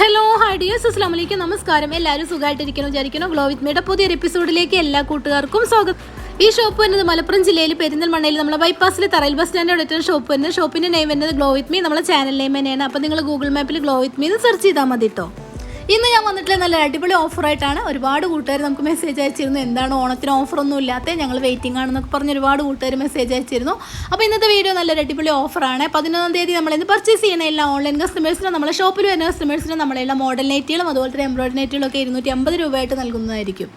Hello hi dears അസ്ലാം വലൈക്കും നമസ്കാരം എല്ലാവരും സുഖമായിട്ടിരിക്കണം വിചാരിക്കണം ഗ്ലോ വിത്ത് മീയുടെ പുതിയൊരു എപ്പിസോഡിലേക്ക് എല്ലാ കൂട്ടുകാർക്കും സ്വാഗതം. ഈ ഷോപ്പ് വരുന്നത് മലപ്പുറം ജില്ലയിൽ പെരിന്തൽമണ്ണയിൽ നമ്മളെ ബൈപ്പാസിലെ തറയിൽ ബസ് സ്റ്റാൻഡ് അടുത്തുള്ള ഷോപ്പ് വരുന്നത്. ഷോപ്പിന്റെ നെയിം വരുന്നത് ഗ്ലോ വിത്ത് മീ നമ്മളെ ചാനൽ നെയിം തന്നെയാണ്. അപ്പോൾ നിങ്ങൾ ഗൂഗിൾ മാപ്പിൽ ഗ്ലോ വിത്ത് മീ എന്ന് സെർച്ച് ചെയ്താൽ മതി കേട്ടോ ഇന്ന് ഞാൻ വന്നിട്ടുള്ള നല്ല അടിപൊളി ഓഫറായിട്ടാണ് ഒരുപാട് കൂട്ടുകാർ നമുക്ക് മെസ്സേജ് അയച്ചിരുന്നു. എന്താണ് ഓണത്തിന് ഓഫറൊന്നും ഇല്ലാത്ത ഞങ്ങൾ വെയിറ്റിംഗ് ആണെന്നൊക്കെ പറഞ്ഞ് ഒരുപാട് കൂട്ടുകാർ മെസ്സേജ് അയച്ചിരുന്നു. അപ്പോൾ ഇന്നത്തെ വീഡിയോ നല്ല അടിപൊളി ഓഫറാണ്. പതിനൊന്നാം തീയതി നമ്മൾ ഇന്ന് പർച്ചേസ് ചെയ്യുന്ന എല്ലാ ഓൺലൈൻ കസ്റ്റമേഴ്സിനും നമ്മളെ ഷോപ്പിൽ വരുന്ന കസ്റ്റമേഴ്സിനും നമ്മളെല്ലാം മോഡൽ നൈറ്റുകളും അതുപോലെ തന്നെ എംബ്രോയിഡറി നൈറ്റുകളൊക്കെ ഇരുന്നൂറ്റി അമ്പത് രൂപയായിട്ട് നൽകുന്നതായിരിക്കും.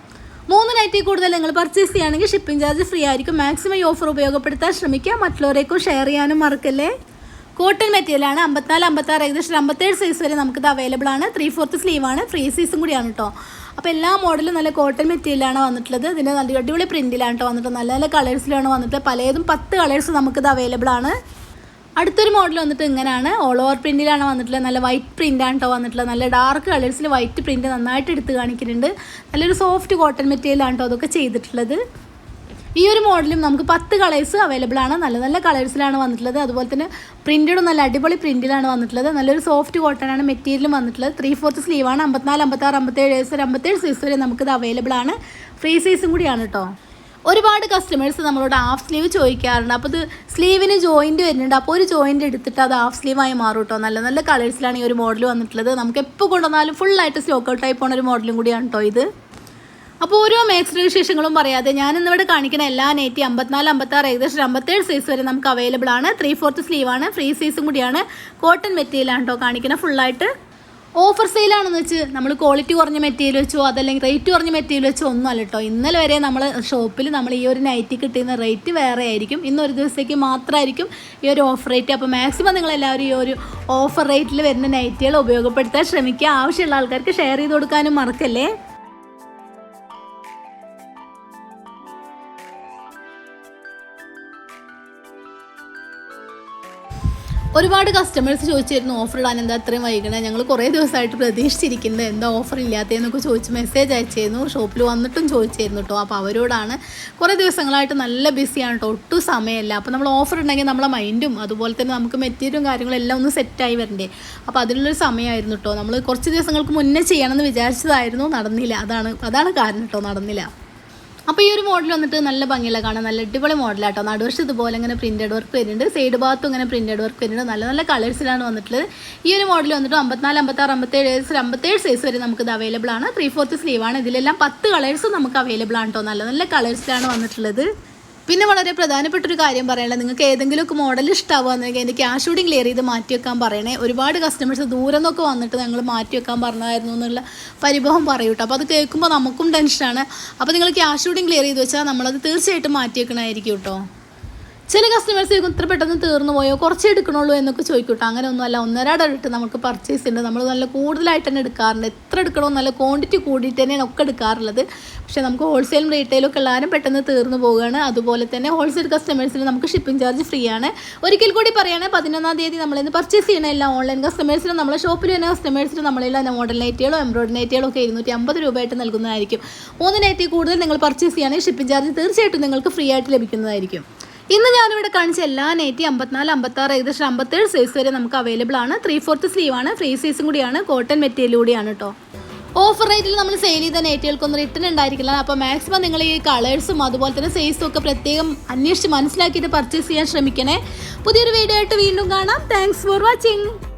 മൂന്ന് നൈറ്റിൽ കൂടുതൽ നിങ്ങൾ പർച്ചേസ് ചെയ്യുകയാണെങ്കിൽ ഷിപ്പിംഗ് ചാർജ് ഫ്രീ ആയിരിക്കും. മാക്സിമം ഈ ഓഫർ ഉപയോഗപ്പെടുത്താൻ ശ്രമിക്കുക. മറ്റുള്ളവരേക്കും ഷെയർ ചെയ്യാനും മറക്കല്ലേ? കോട്ടൺ മെറ്റീരിയൽ ആണ് അമ്പത്തിനാല് അമ്പത്താറ് ഏകദേശം അമ്പത്തേഴ് സൈസ് വരെ നമുക്കിത് അവൈലബിൾ ആണ്. ത്രീ ഫോർത്ത് ആണ്. ഫ്രീ സൈസും കൂടിയാണ് കേട്ടോ അപ്പോൾ എല്ലാ മോഡലും നല്ല കോട്ടൺ മെറ്റീരിയലാണ് വന്നിട്ടുള്ളത്. ഇതിന്റെ നല്ല അടിപൊളി പ്രിന്റിലാണ് കേട്ടോ വന്നിട്ട് നല്ല നല്ല കളേഴ്സിലാണ് വന്നിട്ടുള്ളത്. പലതും പത്ത് കളേഴ്സ് നമുക്കിത് അവൈലബിൾ ആണ്. അടുത്തൊരു മോഡൽ വന്നിട്ട് ഇങ്ങനെയാണ്. ഓൾ ഓവർ പ്രിന്റിലാണ് വന്നിട്ടുള്ളത്. നല്ല വൈറ്റ് പ്രിന്റാണ് കേട്ടോ വന്നിട്ടുള്ളത്. നല്ല ഡാർക്ക് കളേഴ്സിൽ വൈറ്റ് പ്രിന്റ് നന്നായിട്ട് എടുത്ത് കാണിക്കുന്നുണ്ട്. നല്ലൊരു സോഫ്റ്റ് കോട്ടൺ മെറ്റീരിയലാണ് കേട്ടോ അതൊക്കെ ചെയ്തിട്ടുള്ളത്. ഈ ഒരു മോഡലും നമുക്ക് പത്ത് കളേഴ്സ് അവൈലബിൾ ആണ്. നല്ല നല്ല കളേഴ്സിലാണ് വന്നിട്ടുള്ളത്. അതുപോലെ തന്നെ പ്രിന്റഡും നല്ല അടിപൊളി പ്രിന്റിലാണ് വന്നിട്ടുള്ളത്. നല്ലൊരു സോഫ്റ്റ് കോട്ടൺ ആണ് മെറ്റീരിയലും വന്നിട്ടുള്ളത്. ത്രീ ഫോർത്ത് സ്ലീവ് ആണ്. അമ്പത്തിനാല് അമ്പത്താറ് അമ്പത്തേഴ് വയസ്സ് അമ്പത്തേഴ് സൈസ് വരെ നമുക്കിത് അവൈലബിൾ ആണ്. ഫ്രീ സൈസും കൂടിയാണ് കേട്ടോ ഒരുപാട് കസ്റ്റമേഴ്സ് നമ്മളോട് ഹാഫ് സ്ലീവ് ചോദിക്കാറുണ്ട്. അപ്പോൾ ഇത് സ്ലീവിന് ജോയിന്റ് വരുന്നുണ്ട്. അപ്പോൾ ഒരു ജോയിന്റ് എടുത്തിട്ട് അത് ഹാഫ് സ്ലീവായി മാറും കേട്ടോ നല്ല നല്ല കളേഴ്സിലാണ് ഈ ഒരു മോഡൽ വന്നിട്ടുള്ളത്. നമുക്ക് എപ്പോൾ കൊണ്ടുവന്നാലും ഫുള്ളായിട്ട് സ്റ്റോക്ക് ഔട്ടായി പോകുന്ന ഒരു മോഡലും കൂടിയാണ് കേട്ടോ ഇത്. അപ്പോൾ ഓരോ മാക്സിന്റെ വിശേഷങ്ങളും പറയാതെ ഞാൻ ഇന്നിവിടെ കാണിക്കുന്ന എല്ലാ നെറ്റി അമ്പത്തിനാല് അമ്പത്താറ് ഏകദേശം അമ്പത്തേഴ് സൈസ് വരെ നമുക്ക് അവൈലബിൾ ആണ്. ത്രീ ഫോർത്ത് ആണ്. ഫ്രീ സൈസും കൂടിയാണ്. കോട്ടൺ മെറ്റീരിയലാണ് കേട്ടോ കാണിക്കുന്നത് ഫുള്ളായിട്ട് ഓഫർ സെയിലാണെന്ന് വെച്ച് നമ്മൾ ക്വാളിറ്റി കുറഞ്ഞ മെറ്റീരിയൽ വെച്ചോ അതല്ലെങ്കിൽ റേറ്റ് കുറഞ്ഞ മെറ്റീരിയൽ വെച്ചോ ഒന്നും അല്ല കേട്ടോ ഇന്നലെ വരെ നമ്മൾ ഷോപ്പിൽ നമ്മൾ ഈ ഒരു നൈറ്റി കിട്ടുന്ന റേറ്റ് വേറെ ആയിരിക്കും. ഇന്നൊരു ദിവസത്തേക്ക് മാത്രമായിരിക്കും ഈ ഒരു ഓഫർ റേറ്റ് അപ്പോൾ മാക്സിമം നിങ്ങൾ എല്ലാവരും ഈ ഒരു ഓഫർ റേറ്റിൽ വരുന്ന നൈറ്റികൾ ഉപയോഗപ്പെടുത്താൻ ശ്രമിക്കുക. ആവശ്യമുള്ള ആൾക്കാർക്ക് ഷെയർ ചെയ്ത് കൊടുക്കാനും മറക്കല്ലേ? ഒരുപാട് കസ്റ്റമേഴ്സ് ചോദിച്ചിരുന്നു ഓഫർ ഇടാൻ എന്താ അത്രയും വൈകണേ? ഞങ്ങൾ കുറേ ദിവസമായിട്ട് പ്രതീക്ഷിച്ചിരിക്കുന്നത് എന്താ ഓഫർ ഇല്ലാത്തതെന്നൊക്കെ ചോദിച്ച് മെസ്സേജ് അയച്ചിരുന്നു ഷോപ്പിൽ വന്നിട്ടും ചോദിച്ചിരുന്നു കേട്ടോ അപ്പോൾ അവരോടാണ് കുറേ ദിവസങ്ങളായിട്ട് നല്ല ബിസിയാണ് കേട്ടോ ഒട്ടും സമയമില്ല. അപ്പോൾ നമ്മൾ ഓഫർ ഉണ്ടെങ്കിൽ നമ്മളെ മൈൻഡും അതുപോലെ തന്നെ നമുക്ക് മെറ്റീരിയലും കാര്യങ്ങളും എല്ലാം ഒന്ന് സെറ്റായി വരണ്ടേ. അപ്പോൾ അതിനുള്ളൊരു സമയമായിരുന്നു കേട്ടോ നമ്മൾ കുറച്ച് ദിവസങ്ങൾക്ക് മുന്നേ ചെയ്യണമെന്ന് വിചാരിച്ചതായിരുന്നു നടന്നില്ല. അതാണ് അതാണ് കാരണം കേട്ടോ നടന്നില്ല. അപ്പോൾ ഈ ഒരു മോഡൽ വന്നിട്ട് നല്ല ഭംഗിയുള്ള കാണാൻ നല്ല അടിപൊളി മോഡലാട്ടോ നടുവശത്ത് ഇതുപോലെ ഇങ്ങനെ പ്രിന്റഡ് വർക്ക് വരുന്നുണ്ട്. സൈഡ് ഭാഗത്തും ഇങ്ങനെ പ്രിന്റഡ് വർക്ക് വരുന്നുണ്ട്. നല്ല നല്ല കളേഴ്സിലാണ് വന്നിട്ടുള്ളത്. ഈ ഒരു മോഡൽ വന്നിട്ട് അമ്പത്തിനാല് അമ്പത്താറ് അമ്പത്തേഴ് സൈസ് അമ്പത്തേഴ് സൈസ് വരെ നമുക്ക് ഇത് അവൈലബിൾ ആണ് ത്രീ ഫോർത്ത് സ്ലീവാണ് ഇതിലെല്ലാം പത്ത് കളേഴ്സും നമുക്ക് അവൈലബിൾ ആണ് കേട്ടോ നല്ല നല്ല കളേഴ്സിലാണ് വന്നിട്ടുള്ളത്. പിന്നെ വളരെ പ്രധാനപ്പെട്ട ഒരു കാര്യം പറയാനുള്ളത്. നിങ്ങൾക്ക് ഏതെങ്കിലുമൊക്കെ മോഡൽ ഇഷ്ടമാവുകയെന്നുണ്ടെങ്കിൽ എന്റെ ക്യാഷ് ഷൂട്ടിംഗ് ക്ലിയർ ചെയ്ത് മാറ്റി വെക്കാൻ പറയണേ. ഒരുപാട് കസ്റ്റമേഴ്സ് ദൂരം നിന്നൊക്കെ വന്നിട്ട് ഞങ്ങൾ മാറ്റി വെക്കാൻ പറഞ്ഞതായിരുന്നു എന്നുള്ള പരിഭവം പറയൂട്ടോ. അപ്പോൾ അത് കേൾക്കുമ്പോൾ നമുക്കും ടെൻഷനാണ് അപ്പോൾ നിങ്ങൾ ക്യാഷ് ഷൂട്ടിംഗ് ക്ലിയർ ചെയ്ത് വെച്ചാൽ നമ്മളത് തീർച്ചയായിട്ടും മാറ്റി വെക്കണമായിരിക്കും കേട്ടോ. ചില കസ്റ്റമേഴ്സ് ഇത്ര പെട്ടെന്ന് തീർന്നു പോയോ? കുറച്ച് എടുക്കണുള്ളൂ എന്നൊക്കെ ചോദിക്കൂട്ടോ അങ്ങനെ ഒന്നുമല്ല ഒന്നരാടെ നമുക്ക് പർച്ചേസ് ഉണ്ട്. നമ്മൾ നല്ല കൂടുതലായിട്ട് തന്നെ എടുക്കാറുണ്ട്. എത്ര എടുക്കണോ നല്ല ക്വാണ്ടിറ്റി കൂടിയിട്ട് തന്നെയാണ് ഒക്കെ എടുക്കാറുള്ളത്. പക്ഷേ നമുക്ക് ഹോൾസെയിലും റീറ്റെയിലും ഒക്കെ എല്ലാവരും പെട്ടെന്ന് തീർന്നു പോവുകയാണ്. അതുപോലെ തന്നെ ഹോൾസെയിൽ കസ്റ്റമേഴ്സിന് നമുക്ക് ഷിപ്പിംഗ് ചാർജ് ഫ്രീ ആണ്. ഒരിക്കൽ കൂടി പറയുകയാണ് പതിനൊന്നാം തീയതി നമ്മളിന്ന് പർച്ചേസ് ചെയ്യുന്ന എല്ലാ ഓൺലൈൻ കസ്റ്റമേഴ്സിനും നമ്മളെ ഷോപ്പിൽ വരുന്ന കസ്റ്റമേഴ്സിനും നമ്മളെല്ലാം മോഡൽ നൈറ്റുകളോ എംബ്രോയിഡറി നൈറ്റുകളോ ഒക്കെ ഇരുന്നൂറ്റി അമ്പത് രൂപയായിട്ട് നൽകുന്നതായിരിക്കും. മൂന്ന് നൈറ്റി കൂടുതൽ നിങ്ങൾ പർച്ചേസ് ചെയ്യുകയാണെങ്കിൽ ഷിപ്പിംഗ് ചാർജ് തീർച്ചയായിട്ടും നിങ്ങൾക്ക് ഫ്രീ ആയിട്ട് ലഭിക്കുന്നതായിരിക്കും. ഇന്ന് ഞാനിവിടെ കാണിച്ച എല്ലാ നെറ്റി അമ്പത്തിനാല് അമ്പത്താറ് ഏകദേശം അമ്പത്തേഴ് സൈസ് വരെ നമുക്ക് അവൈലബിൾ ആണ്. ത്രീ ഫോർത്ത് ആണ്. ഫ്രീ സൈസും കൂടിയാണ്. കോട്ടൺ മെറ്റീരിയൽ കൂടിയാണ് കേട്ടോ ഓഫർ റേറ്റിൽ നമ്മൾ സെയിൽ ചെയ്ത നെറ്റുകൾക്കൊന്നും റിട്ടേൺ ഉണ്ടായിരിക്കില്ല. അപ്പോൾ മാക്സിമം നിങ്ങൾ ഈ കളേഴ്സും അതുപോലെ തന്നെ സൈസും ഒക്കെ പ്രത്യേകം അന്വേഷിച്ച് മനസ്സിലാക്കിയിട്ട് പർച്ചേസ് ചെയ്യാൻ ശ്രമിക്കണേ. പുതിയൊരു വീഡിയോ ആയിട്ട് വീണ്ടും കാണാം. Thanks for watching